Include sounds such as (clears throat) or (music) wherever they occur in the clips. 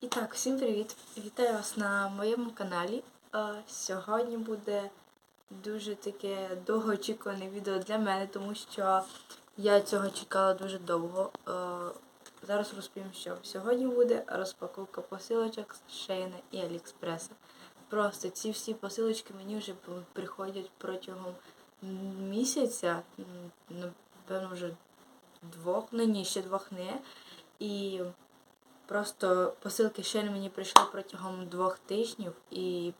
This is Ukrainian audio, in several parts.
І так, всім привіт! Вітаю вас на моєму каналі. Сьогодні буде дуже таке довгоочікуване відео для мене, тому що я цього чекала дуже довго. Зараз розповім, що сьогодні буде розпаковка посилочок з Шейна і Аліекспреса. Просто ці всі посилочки мені вже приходять протягом місяця, напевно, вже двох, ну ні, ще двох не. І Просто посилки ще мені прийшли протягом двох тижнів, і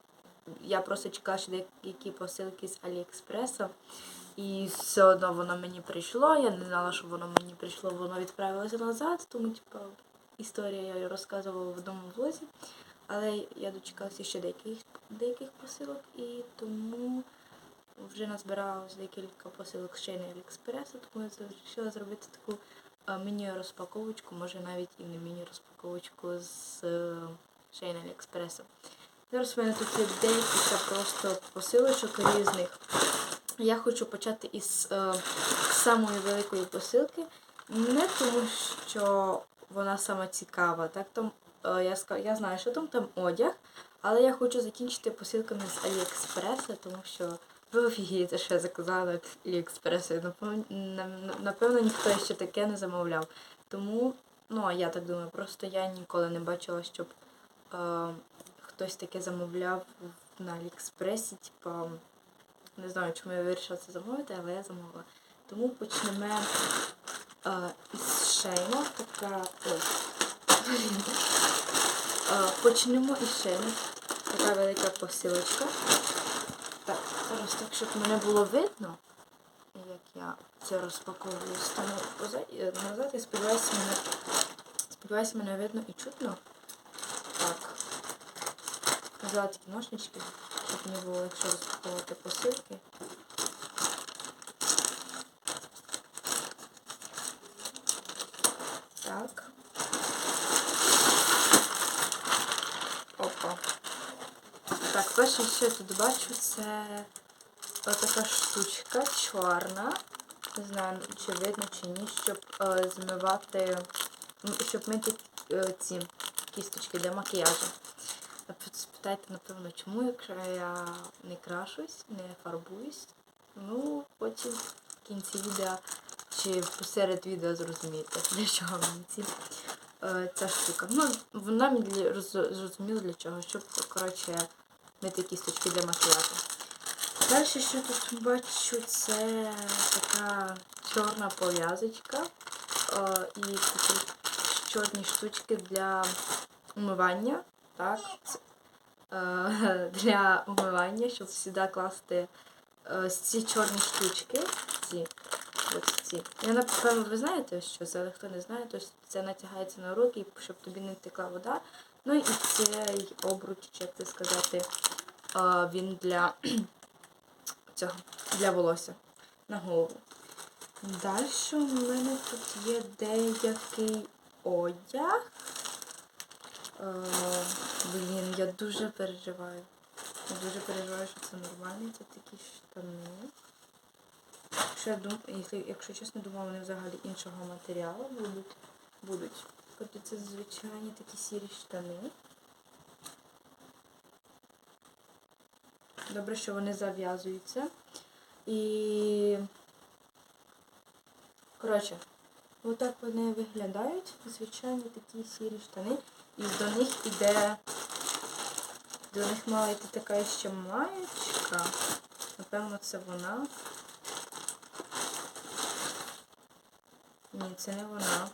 я просто чекала, що деякі посилки з Аліекспреса. І все одно воно мені прийшло. Я не знала, що воно мені прийшло, воно відправилося назад, тому типу, історія я розказувала в одному влозі. Але я дочекалася ще деяких деяких посилок і тому вже назбиралось декілька посилок ще на Аліекспреса, тому я вирішила зробити таку міні-розпаковочку, може навіть і не міні-розпаковочку з на Аліекспреса. Зараз в мене тут є декілька просто посилочок різних. Я хочу почати із е, самої великої посилки. Не тому, що вона сама цікава. Так, там, е, я, я знаю, що там там одяг, але я хочу закінчити посилками з Аліекспреса, тому що ви офігієте, що я заказала з Аліекспресу. Напевно, ніхто ще таке не замовляв. Тому, ну, а я так думаю, просто я ніколи не бачила, щоб е, хтось таке замовляв на Аліекспресі, типа. Не знаю, чому я вирішила це замовити, але я замовила. Тому почнемо е, із шейна. Така. Ой. Е, почнемо із шейна. Така велика посилочка. Зараз так, щоб мене було видно, як я це розпаковую. Стану е, назад і сподіваюся, мене, сподіваюся, мене видно і чутно. Так. Взяла такі ножнички, щоб мені було легше розпаковувати посилки. Так. Опа. Так, перше, що я тут бачу, це така штучка чорна. Не знаю, чи видно, чи ні, щоб е, змивати, щоб мити е, ці кісточки для макіяжу. Спитайте, напевно, чому, якщо я не крашусь, не фарбуюсь. Ну, потім в кінці відео чи посеред відео зрозумієте, для чого мені ці, е, ця штука. Ну, вона мені роз- зрозуміла для чого, щоб, коротше, мити кісточки для макіяжу. Далі, що тут бачу, це така чорна пов'язочка е, і такі чорні штучки для умивання. Так, е, (laughs) для умивання, щоб сюди класти е, ці чорні штучки. Ці, ось ці. Я напевно, ви знаєте, що це, але хто не знає, то це натягається на руки, щоб тобі не текла вода. Ну і цей обруч, як це сказати, він для (clears throat) цього, для волосся на голову. Далі у мене тут є деякий одяг. Е, блін, я дуже переживаю. Я дуже переживаю, що це нормально, це такі штани. Якщо, я дум... якщо, якщо чесно, думала, вони взагалі іншого матеріалу будуть. будуть. Тобто це звичайні такі сірі штани. Добре, що вони зав'язуються. І. Коротше, отак вони виглядають. Звичайні такі сірі штани. І до них іде. До них мала йти така ще маєчка. Напевно, це вона. Ні, це не вона.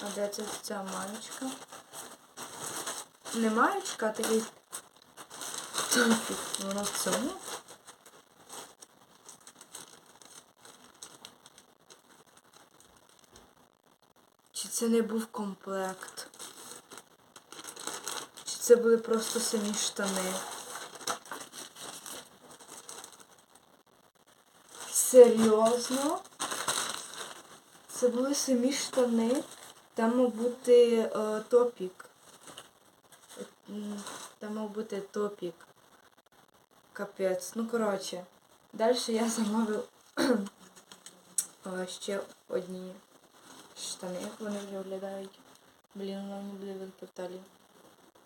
А де це ця маєчка? Не маєчка, а такий топік. Воно в цьому. Чи це не був комплект? Чи це були просто самі штани? Серйозно? Це були самі штани. Там мав бути е, топік. Там мав бути топік. Капець. Ну, коротше. Далі я замовив (clears throat) ще одні штани, як вони вже виглядають. Блін, воно не буде велике в талії.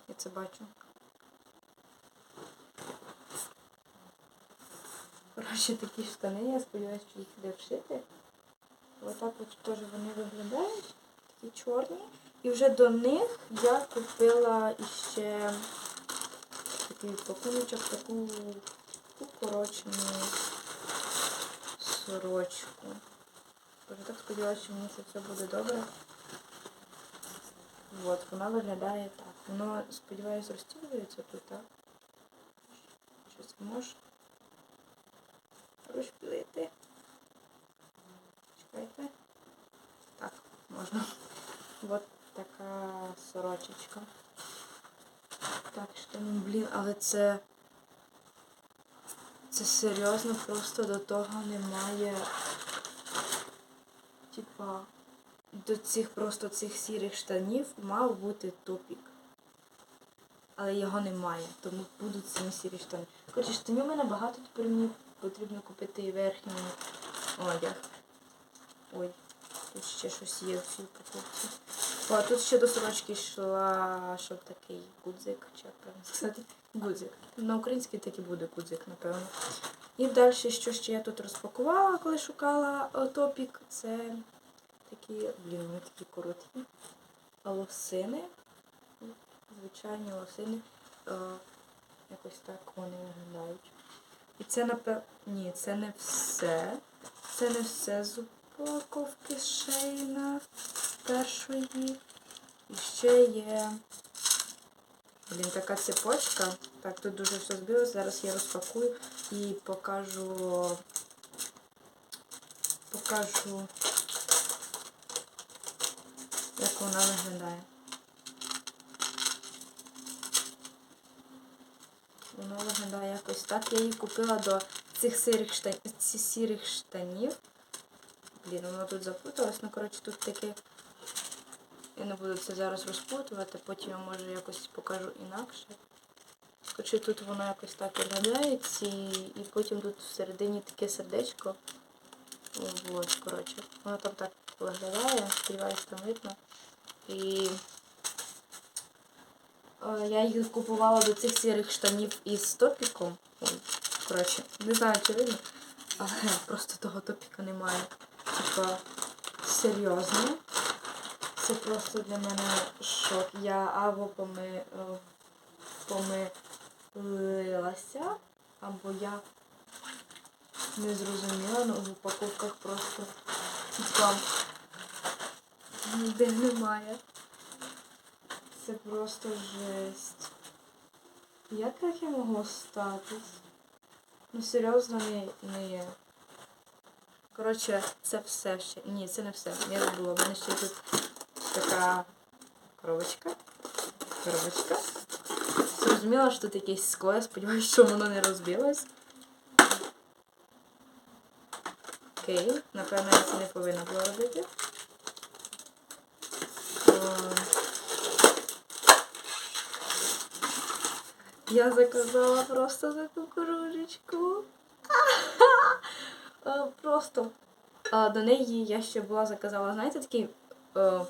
Я це бачу. Коротше, такі штани, я сподіваюся, що їх де вшити. Отак от теж вони виглядають. Такі чорні. І вже до них я купила іще такий пакуночок, таку укорочену сорочку. Боже, так сподіваюся, що мені це все буде добре. От, вона виглядає так. Воно, сподіваюся, розтягується тут, так? Щось може розпілити. Чекайте. Так, можна. От така сорочечка. Так, що, ну, блін, але це. Це серйозно просто до того немає. Типа, до цих просто цих сірих штанів мав бути топік. Але його немає, тому будуть самі сірі штани. Коротше, штанів у мене багато, тепер мені потрібно купити і верхній одяг. Ой, тут ще щось є в цій покупці. О, тут ще до сорочки йшла, щоб такий гудзик, чи як правильно сказати, гудзик. На українській так і буде гудзик, напевно. І далі, що ще я тут розпакувала, коли шукала топік, це такі, блін, вони такі короткі. Лосини. Звичайні лосини. Е, якось так вони виглядають. І це напевно. Ні, це не все. Це не все з упаковки шейна першої. І ще є. Блін, така цепочка. Так, тут дуже все збилося. Зараз я розпакую і покажу. Покажу, як вона виглядає. Воно виглядає якось так. Я її купила до цих сірих штанів, сірих штанів. Блін, воно тут запуталось. Ну, коротше, тут таке. Я не буду це зараз розпутувати, потім я може якось покажу інакше. Коротше, тут воно якось так виглядає, ці... і потім тут всередині таке сердечко. От, коротше. Воно там так виглядає, сподіваюся, там видно. І Е, Я їх купувала до цих сірих штанів із топіком. Коротше, не знаю, чи видно, але просто того топіка немає. Типа, серйозно. Це просто для мене шок. Я або е, помилилася, або я не зрозуміла, але в упаковках просто типа ніде немає. Це просто жесть. Як таке могло статись? Ну серйозно не, не є. Коротше, це все ще. Ні, це не все. Я забула. У мене ще тут така коробочка. Коробочка. Зрозуміла, що тут якесь скло. Я сподіваюся, що воно не розбилось. Окей, напевно, я це не повинна була робити. Я заказала просто таку кружечку. Е, (laughs) Просто до неї я ще була заказала, знаєте, такий, е,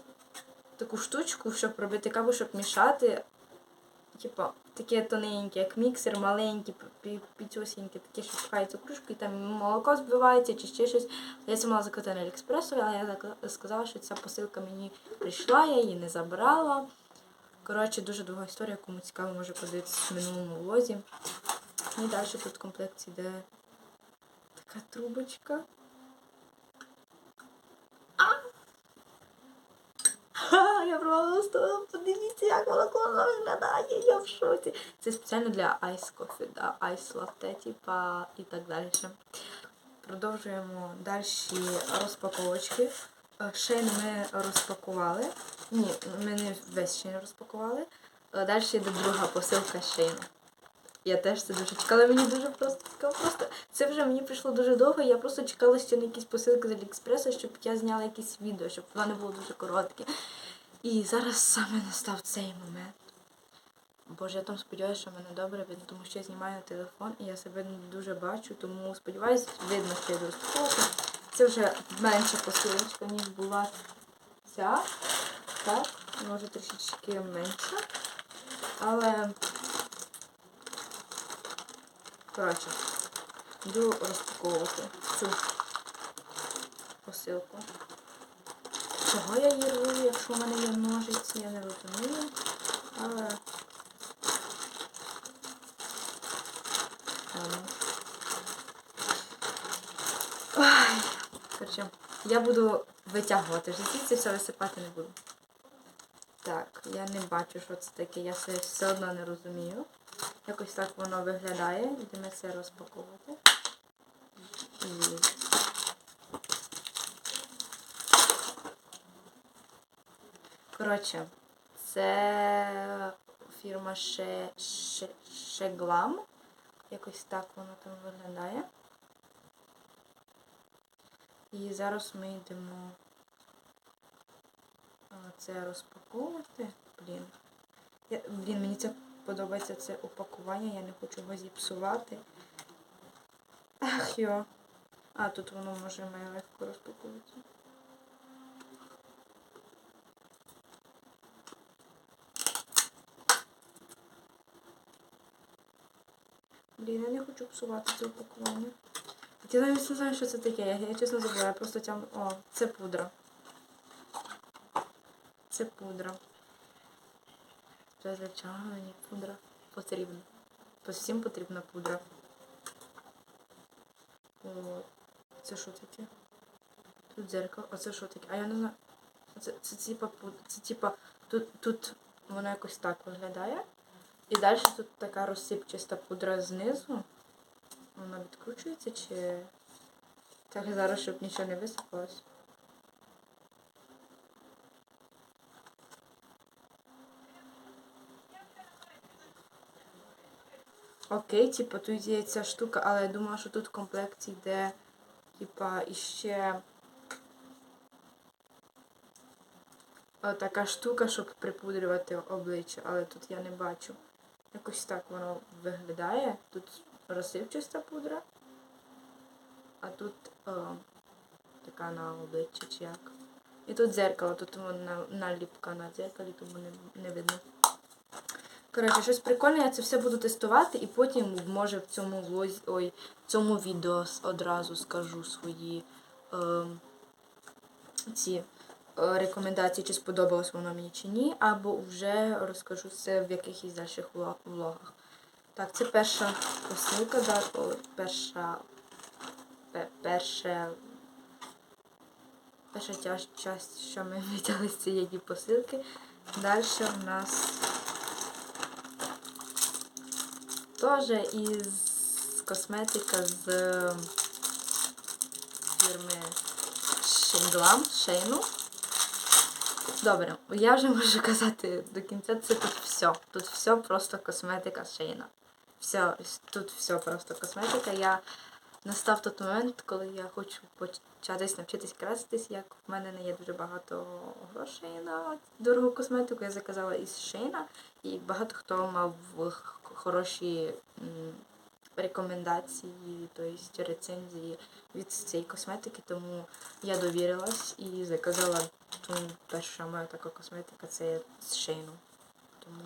таку штучку, щоб робити каву, щоб мішати. Типа, таке тоненьке, як міксер, маленькі, пітюсінькі, такі, що пхають цю кружку, і там молоко збивається чи ще щось. Я це мала заказати на Аліекспресу, але я сказала, що ця посилка мені прийшла, я її не забрала. Коротше, дуже довга історія, кому цікаво, може подивитися в минулому влозі. І далі тут в комплекті йде така трубочка. А! Ха, Я просто подивіться, як класно виглядає, я в шоці. Це спеціально для Ice Coffee, да, Ice Latte, типа і так далі. Продовжуємо далі розпаковочки. Шейн ми розпакували. Ні, ми не весь шейн розпакували. Е, Далі йде друга посилка шейна. Я теж це дуже чекала. Мені дуже просто цікаво. Просто це вже мені прийшло дуже довго. Я просто чекала ще на якісь посилки з Аліекспресу, щоб я зняла якісь відео, щоб воно було дуже коротке. І зараз саме настав цей момент. Боже, я там сподіваюся, що мене добре видно, тому що я знімаю на телефон і я себе не дуже бачу, тому сподіваюся, видно, що я розпаковувати. Це вже менша посилочка, ніж була ця. Так. може трішечки менше. Але. Коротше, йду розпаковувати цю посилку. Чого я її рву, якщо в мене є ножиці, я не розумію. Але. Коротше, я буду витягувати. Вже звідси все висипати не буду. Так, я не бачу, що це таке, я це все одно не розумію. Якось так воно виглядає. Йдемо це розпаковувати. Коротше, це фірма. Ше... Шеглам. Якось так воно там виглядає. І зараз ми йдемо це розпаковувати. Блін. Я, блін, мені це подобається це упакування, я не хочу його зіпсувати. Ах йо. А, тут воно може має легко розпаковуватися. Блін, я не хочу псувати це упакування. Я навіть не знаю, що це таке. Я, я чесно забула, я просто тям... О, це пудра. Це пудра. Це для мені пудра потрібна. По всім потрібна пудра. О, це що таке? Тут дзеркало. А це що таке? А я не знаю. Це, це типа пуд... Це типа. Тут, тут воно якось так виглядає. І далі тут така розсипчаста пудра знизу. Вона відкручується чи. Так зараз, щоб нічого не висипалось. Окей, типа тут є ця штука, але я думала, що тут в комплекті йде, типа, іще така штука, щоб припудрювати обличчя, але тут я не бачу. Якось так воно виглядає. Тут розсипчаста пудра, а тут о, така на обличчя чи як. І тут дзеркало, тут наліпка на дзеркалі, тому не, не видно. Коротше, щось прикольне, я це все буду тестувати і потім, може, в цьому влозі, ой, в цьому відео одразу скажу свої е, ці е, рекомендації, чи сподобалось воно мені чи ні, або вже розкажу це в якихось дальших влогах. Так, це перша посилка, да, перша, пе- перша тя- часть, що ми (laughs) взяли з цієї посилки. Далі в нас теж із косметика з фірми Шейну. Добре, я вже можу казати до кінця, це тут все. Тут все просто косметика Шейна. Все, тут все просто косметика. Я настав той момент, коли я хочу початись навчитись краситись, як в мене не є дуже багато грошей на дорогу косметику. Я заказала із Шейна, і багато хто мав хороші рекомендації, тобто рецензії від цієї косметики, тому я довірилась і заказала ту перша моя така косметика, це з Шейну. Тому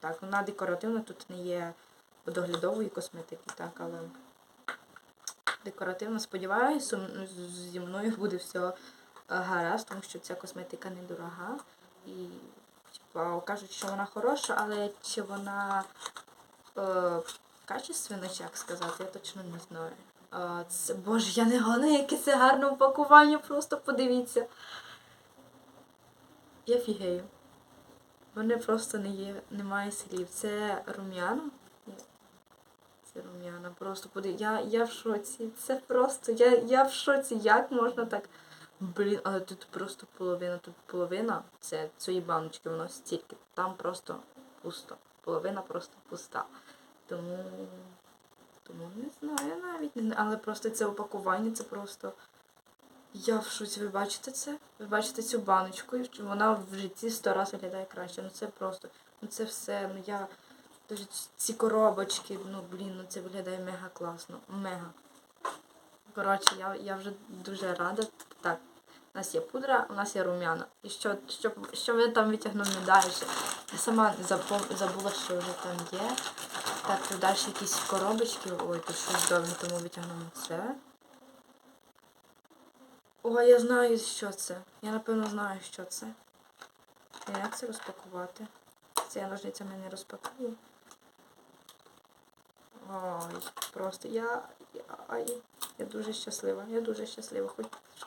так, вона декоративна, тут не є доглядової косметики, так, але декоративно. Сподіваюся, зі мною буде все гаразд, тому що ця косметика недорога. І типа, кажуть, що вона хороша, але чи вона е, качественна, чи як сказати, я точно не знаю. Е, це, боже, я не гони, яке це гарне упакування, просто подивіться. Я фігею. Вони просто не є, немає слів. Це рум'яна. Це рум'яна. Просто подив... Я, я в шоці. Це просто. Я, я в шоці. Як можна так. Блін, але тут просто половина. Тут половина це цієї баночки, воно стільки. Там просто пусто. Половина просто пуста. Тому. Тому не знаю навіть. Але просто це упакування, це просто. Я в шоці, ви бачите це? Ви бачите цю баночку, і вона в житті сто разів виглядає краще. Ну це просто, ну це все, ну я. Даже ці коробочки, ну блін, ну це виглядає мега класно. Мега. Коротше, я, я вже дуже рада. Так, У нас є пудра, у нас є рум'яна. І що, що, що ми там витягнемо далі? Я сама забула, що вже там є. Так, тут далі якісь коробочки. Ой, тут щось довго, тому витягнемо це. О, я знаю, що це. Я напевно знаю, що це. І Як це розпакувати? Це я ножницями не розпакую. Ой, просто я, я, я дуже щаслива. Я дуже щаслива. Хоч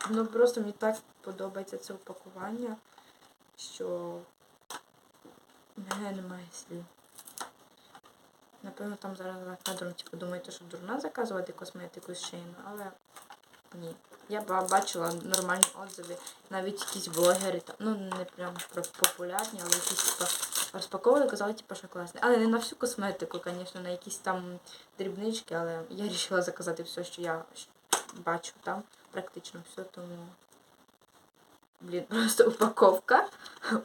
ну просто мені так подобається це упакування, що мене немає слів. Напевно, там зараз за кадром типу, думаєте, що дурна заказувати косметику з Шейну, але ні. Я бачила нормальні отзиви, навіть якісь блогери, там, ну не прям популярні, але якісь типу, розпаковували, казали, типу, що класне. Але не на всю косметику, звісно, на якісь там дрібнички, але я вирішила заказати все, що я бачу там, практично все, тому. Блін, (laughs) просто упаковка.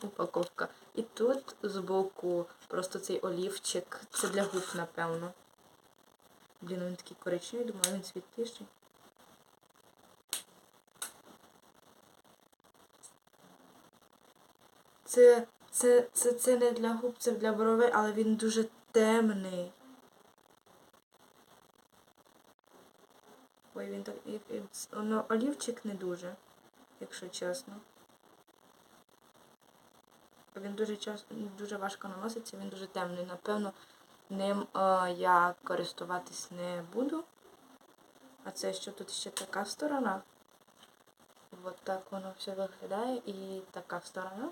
упаковка. І тут збоку просто цей олівчик. Це для губ, напевно. Блін, він такий коричневий, думаю, він світліший. Це, це, це, це не для губ, це для бровей, але він дуже темний. Ой, він так. і- Ну, олівчик не дуже, якщо чесно. Він дуже час, дуже важко наноситься, він дуже темний. Напевно, ним е, я користуватись не буду. А це що тут ще така сторона. От так воно все виглядає і така сторона.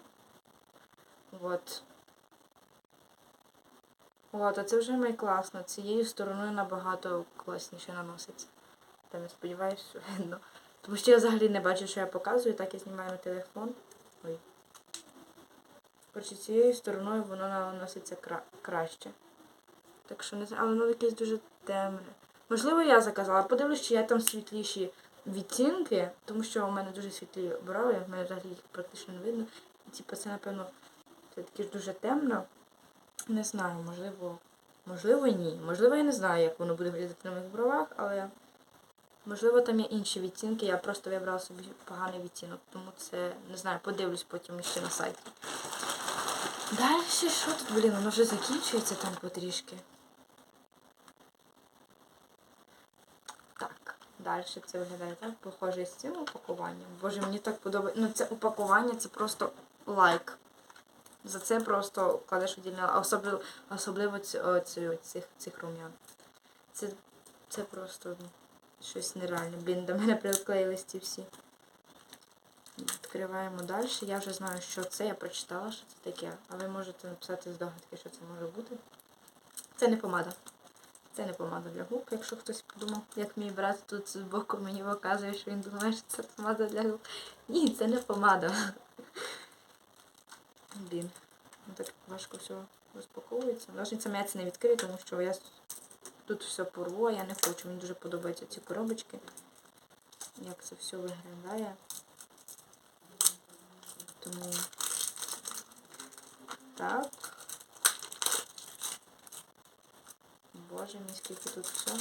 От. От, а це вже май класно. Цією стороною набагато класніше наноситься. Там я сподіваюся, що видно. Тому що я взагалі не бачу, що я показую, так я знімаю на телефон. Ой. Коротше, цією стороною воно наноситься кра- краще. Так що не знаю, але воно якесь дуже темне. Можливо, я заказала. Подивлюсь, чи є там світліші відтінки, тому що у мене дуже світлі брови, в мене взагалі їх практично не видно. І, Типу, це, напевно, це таке ж дуже темно. Не знаю, можливо, можливо, ні. Можливо, я не знаю, як воно буде виглядати на моїх бровах, але можливо там є інші відтінки. Я просто вибрала собі поганий відтінок, тому це не знаю, подивлюсь потім ще на сайті. Далі що тут, блін, воно вже закінчується там потрішки. Так, далі це виглядає так, похоже з цим упакуванням. Боже, мені так подобається. Ну, це упакування, це просто лайк. За це просто кладеш віддільно, особливо, особливо о, цих, цих рум'ян. Це, це просто щось нереальне. Блін, до мене приклеїлись ці всі. Відкриваємо далі. Я вже знаю, що це. Я прочитала, що це таке. А ви можете написати здогадки, що це може бути. Це не помада. Це не помада для губ, якщо хтось подумав, як мій брат тут з боку мені показує, що він думає, що це помада для губ. Ні, це не помада. Блін. Ну, так важко все розпаковується. Ножницями я це не відкрию, тому що я тут все порву, а я не хочу. Мені дуже подобаються ці коробочки. Як це все виглядає. Тому так. Боже мій, скільки тут всього.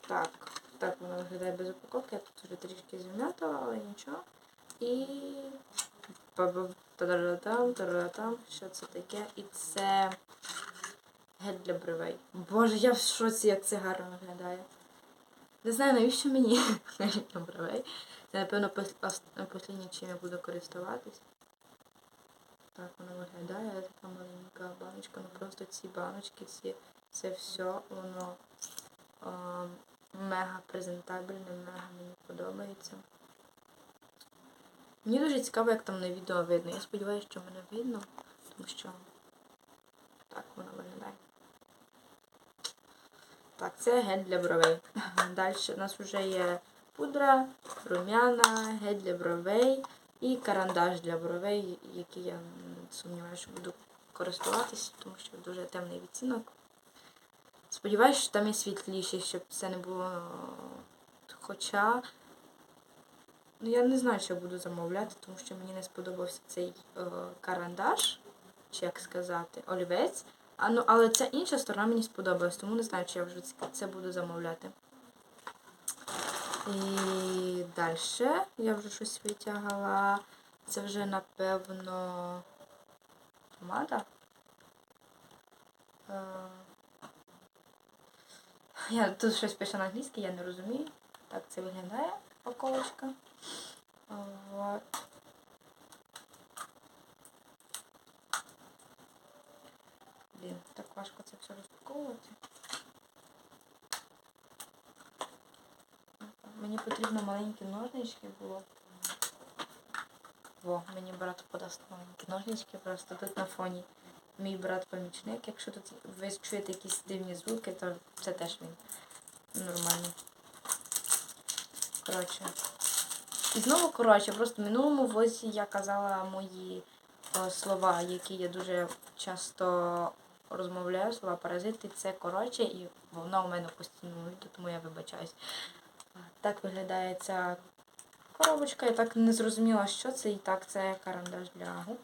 Так, так воно виглядає без упаковки. Я тут вже трішки зім'ятала, але нічого. І Та-да-да-там, та-да-да-там. Що це таке? І це гель для бровей. Боже, я в шоці, як це гарно виглядає. Не знаю, навіщо мені (laughs) гель для бровей. Це, напевно, останнє, чим я буду користуватись. Так воно виглядає, така маленька баночка. Ну просто ці баночки, ці, це все, воно а, мега презентабельне, мега мені подобається. Мені дуже цікаво, як там на відео видно. Я сподіваюся, що мене видно, тому що так воно виглядає. Так, це гель для бровей. Далі у нас вже є пудра, рум'яна, гель для бровей і карандаш для бровей, який я сумніваюся, що буду користуватись, тому що дуже темний відтінок. Сподіваюся, що там є світліші, щоб це не було. Хоча Ну, я не знаю, що буду замовляти, тому що мені не сподобався цей е, карандаш, чи як сказати, олівець. А, ну, але ця інша сторона мені сподобалась, тому не знаю, чи я вже це, це буду замовляти. І далі я вже щось витягала. Це вже напевно помада. Е, Я тут щось пише на англійській, я не розумію. Так це виглядає упаковочка. Блін, так важко це все розпаковувати. Мені потрібно маленькі ножнички було. Во, мені брат подасть маленькі ножнички, просто тут на фоні мій брат-помічник. Якщо тут ви чуєте якісь дивні звуки, то це теж він нормальний. Коротше. І знову, коротше, просто в минулому влозі я казала мої е, слова, які я дуже часто розмовляю, слова паразити, це коротше, і воно у мене постійно відео, тому я вибачаюсь. Так виглядає ця коробочка. Я так не зрозуміла, що це. І так, це карандаш для губ.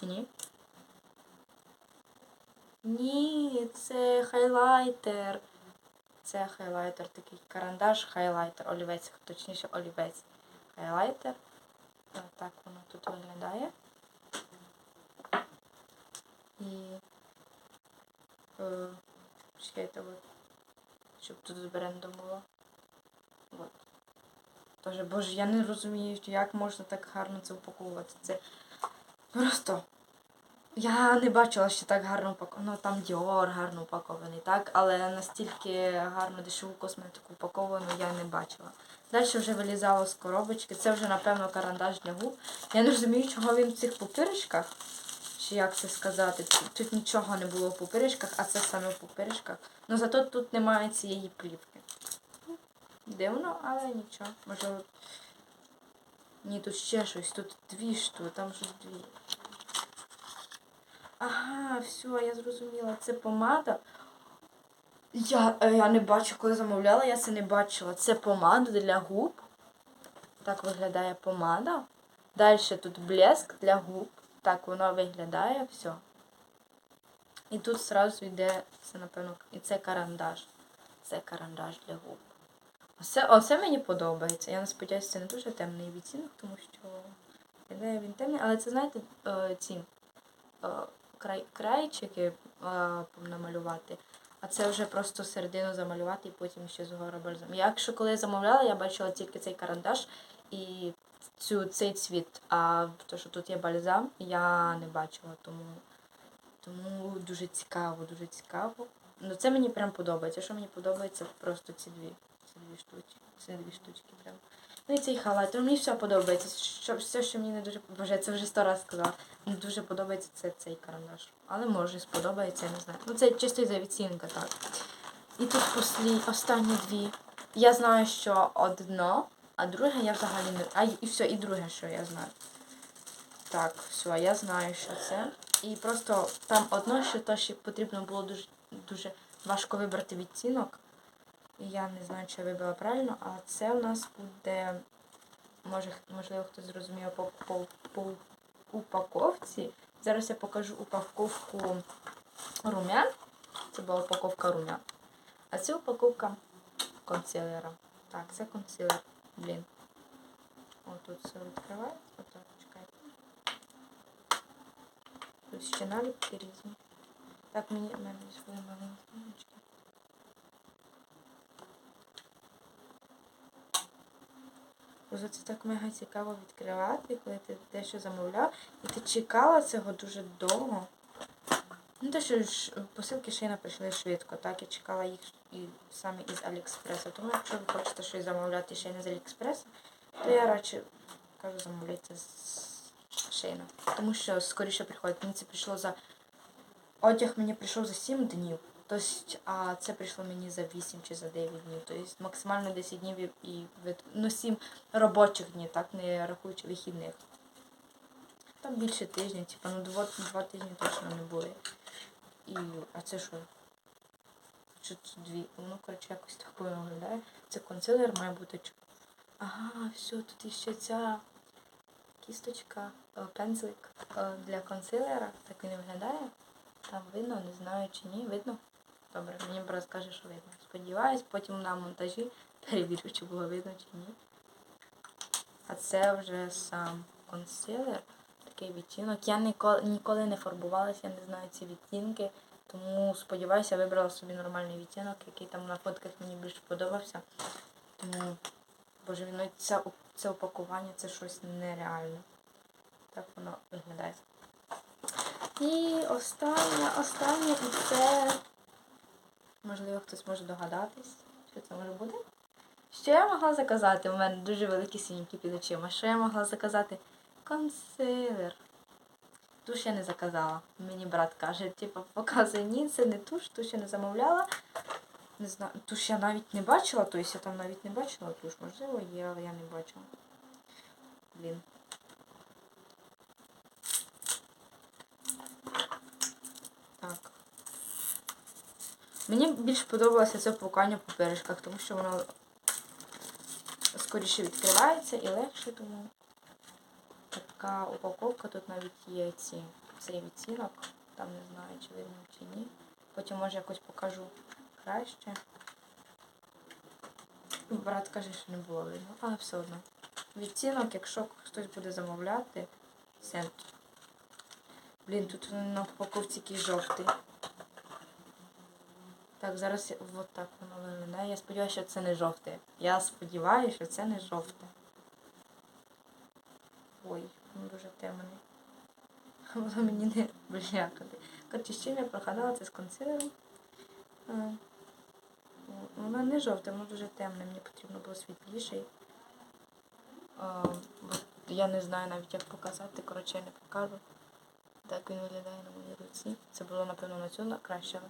Чи ні? Ні, це хайлайтер. Це хайлайтер, такий карандаш, хайлайтер, олівець, точніше олівець. Хайлайтер. Так воно тут виглядає. І чекайте, от, щоб тут з брендом було. От. Тоже, боже, я не розумію, як можна так гарно це упаковувати. Це просто. Я не бачила, що так гарно упаковано. Ну там Діор гарно упакований, так? Але настільки гарно дешеву косметику упаковану я не бачила. Далі вже вилізало з коробочки. Це вже, напевно, карандаш для губ. Я не розумію, чого він в цих пупиришках. Чи як це сказати? Тут нічого не було в пупиришках, а це саме в пупиришках. Ну зато тут немає цієї плівки. Дивно, але нічого. Може. Ні, тут ще щось, тут дві штуки, там щось дві. Ага, все, я зрозуміла. Це помада. Я, е, я не бачу, коли замовляла, я це не бачила. Це помада для губ. Так виглядає помада. Далі тут блеск для губ. Так воно виглядає, все. І тут сразу йде, це, напевно, і це карандаш. Це карандаш для губ. Оце, оце мені подобається. Я сподіваюся, це не дуже темний відтінок, тому що він темний, але це, знаєте, е, ці е, край, крайчики е, намалювати. А це вже просто середину замалювати і потім ще згору бальзам. Якщо коли я замовляла, я бачила тільки цей карандаш і цю, цей цвіт. А то, що тут є бальзам, я не бачила, тому, тому дуже цікаво, дуже цікаво. Ну це мені прям подобається. Що мені подобається, просто ці дві. Ці дві штучки. Ці дві штучки прям. Ну і цей халат. Мені все подобається. Що, все, що мені не дуже Боже, це вже сто разів сказала. Мені дуже подобається це цей карандаш. Але може сподобається, я не знаю. Ну це чисто за відцінка, так. І тут послі, останні дві. Я знаю, що одно, а друге я взагалі не. А і все, і друге, що я знаю. Так, все, я знаю, що це. І просто там одно, що то ще потрібно було дуже дуже важко вибрати відтінок. І я не знаю, чи я вибрала правильно, а це у нас буде, може, можливо, хтось зрозумів по, по, по упаковці. Зараз я покажу упаковку румян. Це була упаковка румян. А це упаковка консилера. Так, це консилер. Блін. О, тут все відкривається. Отак, чекайте. Тут ще наліпки різні. Так, мені в мене свої маленькі. Боже, це так мега цікаво відкривати, коли ти дещо замовляв. І ти чекала цього дуже довго. Ну, те, що ж посилки ще й не прийшли швидко, так, я чекала їх і саме із Аліекспреса. Тому якщо ви хочете щось замовляти ще не з Аліекспреса, то я радше кажу замовляйте з Шейна. Тому що скоріше приходить. Мені це прийшло за... Одяг мені прийшов за 7 днів. Тобто, а це прийшло мені за 8 чи за 9 днів. Тобто максимально 10 днів і, ну, 7 робочих днів, так, не рахуючи вихідних. Там більше тижня, типу, ну два, два тижні точно не буде. І, а це що? Що це дві? Воно, коротше, якось так виглядає. Це консилер має бути. Ага, все, тут іще ця кісточка, е, пензлик е, для консилера. Так він виглядає. Там видно, не знаю чи ні. Видно? Добре, мені брат скаже, що видно. Сподіваюсь, потім на монтажі Перевірю, чи було видно, чи ні. А це вже сам консилер, такий відтінок. Я ніколи, ніколи не фарбувалася, я не знаю ці відтінки. Тому сподіваюся, вибрала собі нормальний відтінок, який там на фотках мені більш подобався. Тому, боже, ну це, це упакування це щось нереальне. Так воно виглядає. І останнє, останнє, і це. Можливо, хтось може догадатись, що це може бути. Що я могла заказати? У мене дуже великі синіки під очима. Що я могла заказати? Консилер. Туш я не заказала. Мені брат каже, типу, показує, ні, це не туш, туш я не замовляла. Не знаю, туш я навіть не бачила, тобто я там навіть не бачила туш, можливо, є, але я не бачила. Блін. Мені більш подобалося це пукання по перешках, тому що воно скоріше відкривається і легше, тому така упаковка. Тут навіть є ці, цей відтінок. Там не знаю, чи видно чи ні. Потім може якось покажу краще. Брат каже, що не було видно, але все одно. Відтінок, якщо хтось буде замовляти, сент. Блін, тут на упаковці який жовтий. Так, зараз от так воно виглядає. Я сподіваюся, що це не жовте. Я сподіваюся, що це не жовте. Ой, він дуже темний. (laughs) Воно мені не бляхати. Коротше, з чим я проходила це з консилером. Воно не жовте, воно дуже темне, мені потрібно було світліший. Я не знаю навіть як показати, коротше я не покажу. Так він виглядає на моїй руці. Це було, напевно, на цю краще,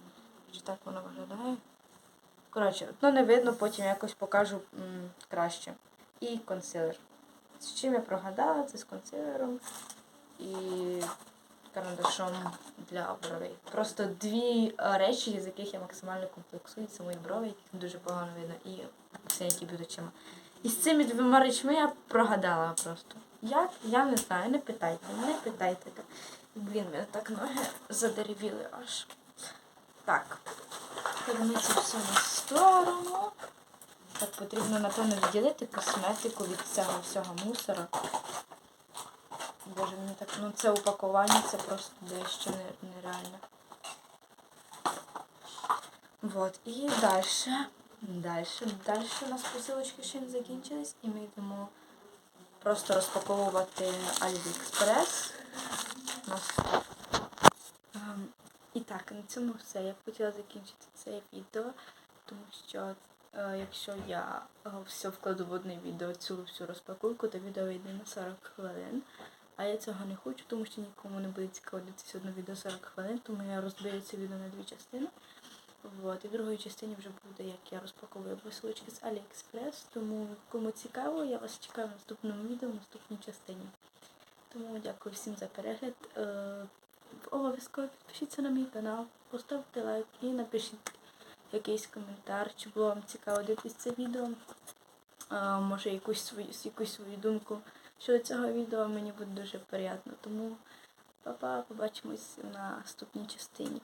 чи так воно виглядає. Коротше, ну не видно, потім якось покажу м, краще. І консилер. З чим я прогадала, це з консилером і карандашом для бровей. Просто дві е, речі, з яких я максимально комплексую. Це мої брови, яких дуже погано видно, і все, які під очима. І з цими двома речми я прогадала просто. Як? Я не знаю, не питайте, не питайте. Блін, мене так ноги задеревіли аж. Так. Ми все на сторону. Так, потрібно, напевно, відділити косметику від цього всього мусора. Боже, мені так, ну це упакування, це просто дещо нереально. Вот, і далі. Далі, далі у нас посилочки ще не закінчились, і ми йдемо просто розпаковувати AliExpress. У нас І так, на цьому все. Я б хотіла закінчити це відео, тому що е, якщо я е, все вкладу в одне відео, цю всю розпаковку, то відео вийде на 40 хвилин. А я цього не хочу, тому що нікому не буде цікаво дивитися одне відео 40 хвилин, тому я розбию це відео на дві частини. Вот. І в другій частині вже буде, як я розпаковую посилочки з AliExpress. Тому кому цікаво, я вас чекаю в наступному відео, в наступній частині. Тому дякую всім за перегляд. Обов'язково підпишіться на мій канал, поставте лайк і напишіть якийсь коментар, чи було вам цікаво дивитися це відео. А, може якусь свою, якусь свою думку щодо цього відео мені буде дуже приємно. Тому па-па, побачимось на наступній частині.